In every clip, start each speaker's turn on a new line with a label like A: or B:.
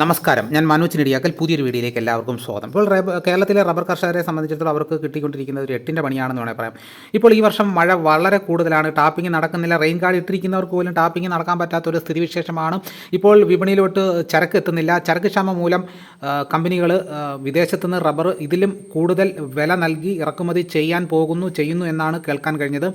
A: നമസ്കാരം. ഞാൻ മനോജ് നെടിയാക്കൽ. പുതിയൊരു വീഡിയോയിലേക്ക് എല്ലാവർക്കും സ്വാഗതം. ഇപ്പോൾ കേരളത്തിലെ റബ്ബർ കർഷകരെ സംബന്ധിച്ചിടത്തോളം അവർക്ക് കിട്ടിക്കൊണ്ടിരിക്കുന്ന ഒരു എട്ടിന്റെ പണിയാണെന്ന് വേണമെങ്കിൽ പറയാം. ഇപ്പോൾ ഈ വർഷം മഴ വളരെ കൂടുതലാണ്. ടാപ്പിംഗ് നടക്കുന്നില്ല. റെയിൻ കാർഡ് ഇട്ടിരിക്കുന്നവർക്ക് പോലും ടാപ്പിംഗ് നടക്കാൻ പറ്റാത്ത ഒരു സ്ഥിതിവിശേഷമാണ്. ഇപ്പോൾ വിപണിയിലോട്ട് ചരക്ക് എത്തുന്നില്ല. ചരക്ക് ക്ഷാമം മൂലം കമ്പനികൾ വിദേശത്തു നിന്ന് റബ്ബർ ഇതിലും കൂടുതൽ വില നൽകി ഇറക്കുമതി ചെയ്യാൻ പോകുന്നു ചെയ്യുന്നു എന്നാണ് കേൾക്കാൻ കഴിഞ്ഞത്.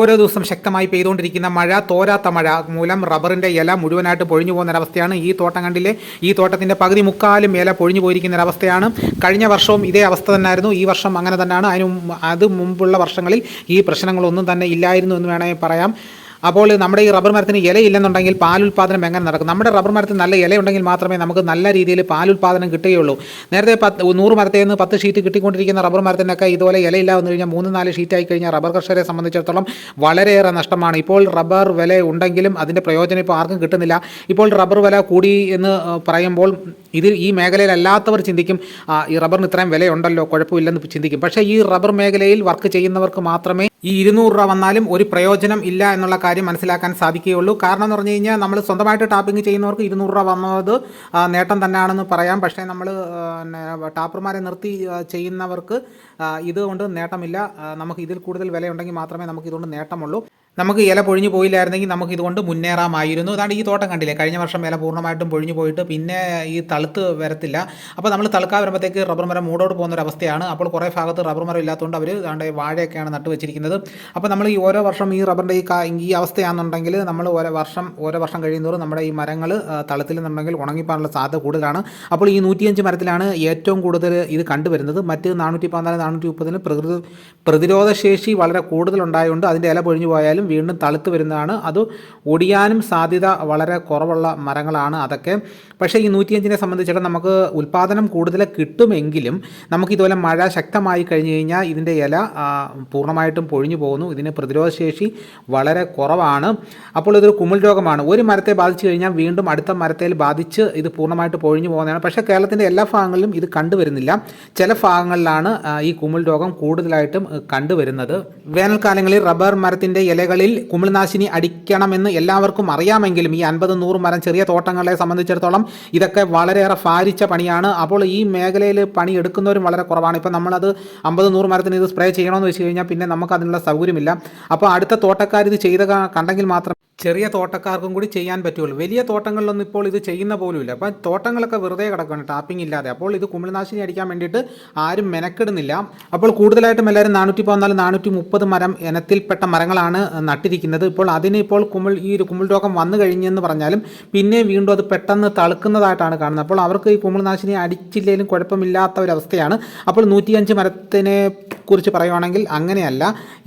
A: ഓരോ ദിവസം ശക്തമായി പെയ്തുകൊണ്ടിരിക്കുന്ന മഴ തോരാത്ത മഴ മൂലം റബ്ബറിന്റെ ഇല മുഴുവനായിട്ട് പൊഴിഞ്ഞു പോകുന്ന ഒരവസ്ഥയാണ് ഈ തോട്ടം കണ്ടില്ലേ? ഈ തോട്ടത്തിന്റെ പകുതി മുക്കാലും ഇല പൊഴിഞ്ഞു പോയിരിക്കുന്ന ഒരവസ്ഥയാണ് കഴിഞ്ഞ വർഷവും ഇതേ അവസ്ഥ തന്നെയായിരുന്നു ഈ വർഷം അങ്ങനെ തന്നെയാണ് അതിന് അത് മുമ്പുള്ള വർഷങ്ങളിൽ ഈ പ്രശ്നങ്ങളൊന്നും തന്നെ ഇല്ലായിരുന്നു എന്ന് വേണമെങ്കിൽ പറയാം. അപ്പോൾ നമ്മുടെ ഈ റബ്ബർ മരത്തിന് ഇലയില്ലെന്നുണ്ടെങ്കിൽ പാലുൽപാദനം എങ്ങനെ നടക്കും? നമ്മുടെ റബ്ബർ മരത്തിന് നല്ല ഇലയുണ്ടെങ്കിൽ മാത്രമേ നമുക്ക് നല്ല രീതിയിൽ പാലുൽപാദനം കിട്ടുകയുള്ളൂ. നേരത്തെ പത്ത് നൂറ് മരത്തിൽ നിന്ന് പത്ത് ഷീറ്റ് കിട്ടിക്കൊണ്ടിരിക്കുന്ന റബ്ബർ മരത്തിനൊക്കെ ഇതുപോലെ ഇലയില്ല വന്നു കഴിഞ്ഞാൽ മൂന്ന് നാല് ആയി കഴിഞ്ഞാൽ റബ്ബർ കർഷകരെ സംബന്ധിച്ചിടത്തോളം വളരെയേറെ നഷ്ടമാണ്. ഇപ്പോൾ റബ്ബർ വില ഉണ്ടെങ്കിലും അതിന്റെ പ്രയോജനം ഇപ്പോൾ ആർക്കും കിട്ടുന്നില്ല. ഇപ്പോൾ റബ്ബർ വില കൂടി എന്ന് പറയുമ്പോൾ ഇത് ഈ മേഖലയിലല്ലാത്തവർ ചിന്തിക്കും ഈ റബ്ബറിന് ഇത്രയും വിലയുണ്ടല്ലോ കുഴപ്പമില്ലെന്ന് ചിന്തിക്കും. പക്ഷേ ഈ റബ്ബർ മേഖലയിൽ വർക്ക് ചെയ്യുന്നവർക്ക് മാത്രമേ ഈ ഇരുന്നൂറ് രൂപ വന്നാലും ഒരു പ്രയോജനം ഇല്ല എന്നുള്ള മനസ്സിലാക്കാൻ സാധിക്കുകയുള്ളൂ. കാരണം എന്ന് പറഞ്ഞു കഴിഞ്ഞാൽ നമ്മൾ സ്വന്തമായിട്ട് ടാപ്പിംഗ് ചെയ്യുന്നവർക്ക് ഇരുന്നൂറ് രൂപ വന്നത് നേട്ടം തന്നെയാണെന്ന് പറയാം. പക്ഷേ നമ്മൾ ടാപ്പർമാരെ നിർത്തി ചെയ്യുന്നവർക്ക് ഇതുകൊണ്ട് നേട്ടമില്ല. നമുക്ക് ഇതിൽ കൂടുതൽ വിലയുണ്ടെങ്കിൽ മാത്രമേ നമുക്ക് ഇതുകൊണ്ട് നേട്ടമുള്ളൂ. നമുക്ക് ഇല പൊഴിഞ്ഞു പോയില്ലായിരുന്നെങ്കിൽ നമുക്ക് ഇതുകൊണ്ട് മുന്നേറാമായിരുന്നു. അതാണ് ഈ തോട്ടം കണ്ടില്ലേ? കഴിഞ്ഞ വർഷം ഇല പൂർണമായിട്ടും പൊഴിഞ്ഞു പോയിട്ട് പിന്നെ ഈ തളുത്ത് വരത്തില്ല. അപ്പോൾ നമ്മൾ തളുക്കാൻ വരുമ്പോഴത്തേക്ക് റബ്ബർ മരം മൂടോട് പോകുന്ന ഒരു അവസ്ഥയാണ് അപ്പോൾ കുറേ ഭാഗത്ത് റബ്ബർ മരം ഇല്ലാത്തതുകൊണ്ട് അവർ ദാണ്ട് വാഴയൊക്കെയാണ് നട്ടു വെച്ചിരിക്കുന്നത്. അപ്പോൾ നമ്മൾ ഈ ഓരോ വർഷം ഈ റബ്ബറിന്റെ ഈ ഈ അവസ്ഥയാണെന്നുണ്ടെങ്കിൽ നമ്മൾ ഓരോ വർഷം ഓരോ വർഷം കഴിയുന്നതോറും നമ്മുടെ ഈ മരങ്ങൾ തളത്തിലെന്നുണ്ടെങ്കിൽ ഉണങ്ങിപ്പോകാനുള്ള സാധ്യത കൂടുതലാണ്. അപ്പോൾ ഈ നൂറ്റിയഞ്ച് മരത്തിലാണ് ഏറ്റവും കൂടുതൽ ഇത് കണ്ടുവരുന്നത്. മറ്റ് നാനൂറ്റി പതിനാല് നാനൂറ്റി മുപ്പതിന് പ്രകൃതി പ്രതിരോധശേഷി വളരെ കൂടുതലുണ്ടായതുകൊണ്ട് അതിന്റെ ഇല പൊഴിഞ്ഞു പോയാലും വീണ്ടും തളുത്ത് വരുന്നതാണ്. അത് ഒടിയാനും സാധ്യത വളരെ കുറവുള്ള മരങ്ങളാണ് അതൊക്കെ. പക്ഷേ ഈ നൂറ്റിയഞ്ചിനെ സംബന്ധിച്ചിടത്തോളം നമുക്ക് ഉൽപ്പാദനം കൂടുതൽ കിട്ടുമെങ്കിലും നമുക്ക് ഇതുപോലെ മഴ ശക്തമായി കഴിഞ്ഞു കഴിഞ്ഞാൽ ഇതിന്റെ ഇല പൂർണമായിട്ടും പൊഴിഞ്ഞു പോകുന്നു. ഇതിന് പ്രതിരോധശേഷി വളരെ കുറവാണ്. അപ്പോൾ ഇതൊരു കുമിൾ രോഗമാണ്. ഒരു മരത്തെ ബാധിച്ചു കഴിഞ്ഞാൽ വീണ്ടും അടുത്ത മരത്തിൽ ബാധിച്ച് ഇത് പൂർണമായിട്ട് പൊഴിഞ്ഞു പോകുന്നതാണ്. പക്ഷേ കേരളത്തിന്റെ എല്ലാ ഭാഗങ്ങളിലും ഇത് കണ്ടുവരുന്നില്ല. ചില ഭാഗങ്ങളിലാണ് ഈ കുമിൾ രോഗം കൂടുതലായിട്ടും കണ്ടുവരുന്നത്. വേനൽക്കാലങ്ങളിൽ റബ്ബർ മരത്തിന്റെ ഇലകളിൽ കുമിൾനാശിനി അടിക്കണമെന്ന് എല്ലാവർക്കും അറിയാമെങ്കിലും ഈ അൻപത് നൂറ് മരം ചെറിയ തോട്ടങ്ങളെ സംബന്ധിച്ചിടത്തോളം ഇതൊക്കെ വളരെയേറെ ഭാരിച്ച പണിയാണ്. അപ്പോൾ ഈ മേഖലയിൽ പണി എടുക്കുന്നവരും വളരെ കുറവാണ്. ഇപ്പം നമ്മളത് അമ്പത് നൂറ് മരത്തിന് ഇത് സ്പ്രേ ചെയ്യണമെന്ന് വെച്ച് കഴിഞ്ഞാൽ പിന്നെ നമുക്ക് അതിനുള്ള സൗകര്യമില്ല. അപ്പോൾ അടുത്ത തോട്ടക്കാർ ഇത് ചെയ്ത കണ്ടെങ്കിൽ മാത്രം ചെറിയ തോട്ടക്കാർക്കും കൂടി ചെയ്യാൻ പറ്റുള്ളൂ. വലിയ തോട്ടങ്ങളിലൊന്നും ഇപ്പോൾ ഇത് ചെയ്യുന്ന പോലുമില്ല. അപ്പം തോട്ടങ്ങളൊക്കെ വെറുതെ കിടക്കുകയാണ് ടാപ്പിംഗ് ഇല്ലാതെ. അപ്പോൾ ഇത് കുമിൾനാശിനി അടിക്കാൻ വേണ്ടിയിട്ട് ആരും മെനക്കെടുന്നില്ല. അപ്പോൾ കൂടുതലായിട്ടും എല്ലാവരും നാനൂറ്റി പതിനാല് നാനൂറ്റി മുപ്പത് മരം ഇനത്തിൽപ്പെട്ട മരങ്ങളാണ് നട്ടിരിക്കുന്നത്. ഇപ്പോൾ അതിന് ഇപ്പോൾ കുമിൾ ഈ ഒരു കുമിൾ രോഗം വന്നു കഴിഞ്ഞെന്ന് പറഞ്ഞാലും പിന്നെ വീണ്ടും അത് പെട്ടെന്ന് തളുക്കുന്നതായിട്ടാണ് കാണുന്നത്. അപ്പോൾ അവർക്ക് ഈ കുമിൾനാശിനി അടിച്ചില്ലെങ്കിലും കുഴപ്പമില്ലാത്ത ഒരവസ്ഥയാണ്. അപ്പോൾ നൂറ്റിയഞ്ച് മരത്തിനെ കുറിച്ച് പറയുവാണെങ്കിൽ അങ്ങനെയല്ല.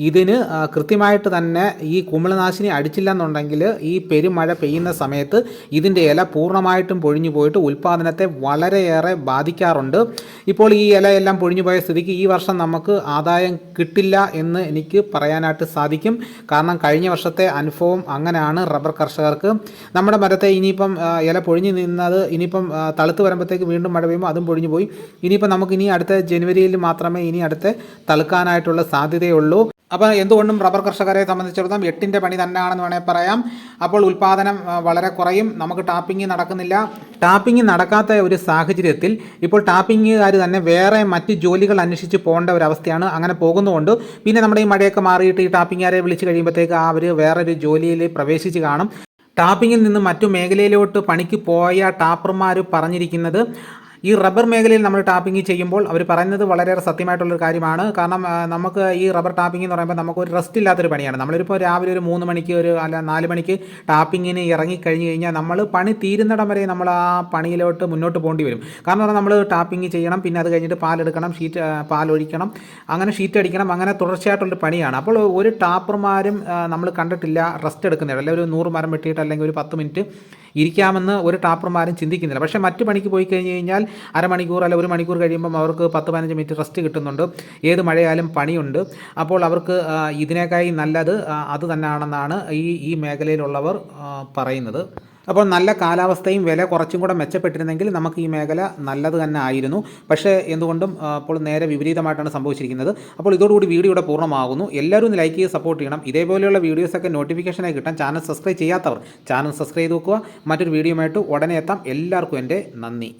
A: ഇതിന് കൃത്യമായിട്ട് തന്നെ ഈ കുമിളനാശിനി അടിച്ചില്ല എന്നുണ്ടെങ്കിൽ ഈ പെരുമഴ പെയ്യുന്ന സമയത്ത് ഇതിന്റെ ഇല പൂർണമായിട്ടും പൊഴിഞ്ഞു പോയിട്ട് ഉൽപ്പാദനത്തെ വളരെയേറെ ബാധിക്കാറുണ്ട്. ഇപ്പോൾ ഈ ഇലയെല്ലാം പൊഴിഞ്ഞു പോയ സ്ഥിതിക്ക് ഈ വർഷം നമുക്ക് ആദായം കിട്ടില്ല എന്ന് എനിക്ക് പറയാനായിട്ട് സാധിക്കും. കാരണം കഴിഞ്ഞ വർഷത്തെ അനുഭവം അങ്ങനെയാണ് റബ്ബർ കർഷകർക്ക്. നമ്മുടെ മരത്തെ ഇനിയിപ്പം ഇല പൊഴിഞ്ഞു നിന്നത് ഇനിയിപ്പം തളുത്ത് വരുമ്പോഴത്തേക്ക് വീണ്ടും മഴ പെയ്യുമ്പോൾ അതും പൊഴിഞ്ഞു പോയി. ഇനിയിപ്പം നമുക്ക് ഇനി അടുത്ത ജനുവരിയിൽ മാത്രമേ ഇനി അടുത്ത തളുക്കാനായിട്ടുള്ള സാധ്യതയുള്ളൂ. അപ്പോൾ എന്തുകൊണ്ടും റബ്ബർ കർഷകരെ സംബന്ധിച്ചിടത്തോളം എട്ടിന്റെ പണി തന്നെയാണെന്ന് വേണമെങ്കിൽ പറയാം. അപ്പോൾ ഉൽപ്പാദനം വളരെ കുറയും. നമുക്ക് ടാപ്പിംഗ് നടക്കുന്നില്ല. ടാപ്പിംഗ് നടക്കാത്ത ഒരു സാഹചര്യത്തിൽ ഇപ്പോൾ ടാപ്പിംഗുകാർ തന്നെ വേറെ മറ്റ് ജോലികൾ അന്വേഷിച്ച് പോകേണ്ട ഒരു അവസ്ഥയാണ് അങ്ങനെ പോകുന്നതുകൊണ്ട് പിന്നെ നമ്മുടെ ഈ മഴയൊക്കെ മാറിയിട്ട് ഈ ടാപ്പിംഗുകാരെ വിളിച്ച് കഴിയുമ്പോഴത്തേക്ക് അവർ വേറൊരു ജോലിയിൽ പ്രവേശിച്ച് കാണും. ടാപ്പിങ്ങിൽ നിന്ന് മറ്റു മേഖലയിലോട്ട് പണിക്ക് പോയ ടാപ്പർമാർ പറഞ്ഞിരിക്കുന്നത് ഈ റബ്ബർ മേഖലയിൽ നമ്മൾ ടാപ്പിംഗ് ചെയ്യുമ്പോൾ അവർ പറയുന്നത് വളരെയേറെ സത്യമായിട്ടുള്ളൊരു കാര്യമാണ്. കാരണം നമുക്ക് ഈ റബ്ബർ ടാപ്പിംഗ് എന്ന് പറയുമ്പോൾ നമുക്ക് ഒരു റെസ്റ്റ് ഇല്ലാത്തൊരു പണിയാണ്. നമ്മളിപ്പോൾ രാവിലെ ഒരു മൂന്ന് മണിക്ക് ഒരു അല്ല നാല് മണിക്ക് ടാപ്പിങ്ങിന് ഇറങ്ങി കഴിഞ്ഞ് കഴിഞ്ഞാൽ നമ്മൾ പണി തീരുന്നിടം വരെ നമ്മൾ ആ പണിയിലോട്ട് മുന്നോട്ട് പോകേണ്ടി വരും. കാരണം നമ്മൾ ടാപ്പിംഗ് ചെയ്യണം പിന്നെ അത് കഴിഞ്ഞിട്ട് പാലെടുക്കണം ഷീറ്റ് പാലൊഴിക്കണം അങ്ങനെ ഷീറ്റ് അടിക്കണം അങ്ങനെ തുടർച്ചയായിട്ടുള്ളൊരു പണിയാണ്. അപ്പോൾ ഒരു ടാപ്പർമാരും നമ്മൾ കണ്ടിട്ടില്ല റെസ്റ്റ് എടുക്കുന്നില്ല. അല്ലെങ്കിൽ ഒരു നൂറ് മരം വെട്ടിയിട്ട് അല്ലെങ്കിൽ ഒരു പത്ത് മിനിറ്റ് ഇരിക്കാമെന്ന് ഒരു ടാപ്പർമാരും ചിന്തിക്കുന്നില്ല. പക്ഷേ മറ്റു പണിക്ക് പോയി കഴിഞ്ഞ് കഴിഞ്ഞാൽ അരമണിക്കൂർ അല്ല ഒരു മണിക്കൂർ കഴിയുമ്പം അവർക്ക് പത്ത് പതിനഞ്ച് മിനിറ്റ് റെസ്റ്റ് കിട്ടുന്നുണ്ട്. ഏത് മഴയാലും പണിയുണ്ട്. അപ്പോൾ അവർക്ക് ഇതിനേക്കായി നല്ലത് അത് തന്നെയാണെന്നാണ് ഈ ഈ മേഖലയിലുള്ളവർ പറയുന്നത്. അപ്പോൾ നല്ല കാലാവസ്ഥയും വില കുറച്ചും കൂടെ മെച്ചപ്പെട്ടിരുന്നെങ്കിൽ നമുക്ക് ഈ മേഖല നല്ലത് തന്നെ ആയിരുന്നു. പക്ഷേ എന്തുകൊണ്ടും അപ്പോൾ നേരെ വിപരീതമായിട്ടാണ് സംഭവിച്ചിരിക്കുന്നത്. അപ്പോൾ ഇതോടുകൂടി വീഡിയോ ഇവിടെ പൂർണമാകുന്നു. എല്ലാവരും ഒന്ന് ലൈക്ക് ചെയ്ത് സപ്പോർട്ട് ചെയ്യണം. ഇതേപോലെയുള്ള വീഡിയോസൊക്കെ നോട്ടിഫിക്കേഷനായി കിട്ടാൻ ചാനൽ സബ്സ്ക്രൈബ് ചെയ്യാത്തവർ ചാനൽ സബ്സ്ക്രൈബ് ചെയ്ത് നോക്കുക. മറ്റൊരു വീഡിയോയുമായിട്ട് ഉടനെ എത്താം. എല്ലാവർക്കും എന്റെ നന്ദി.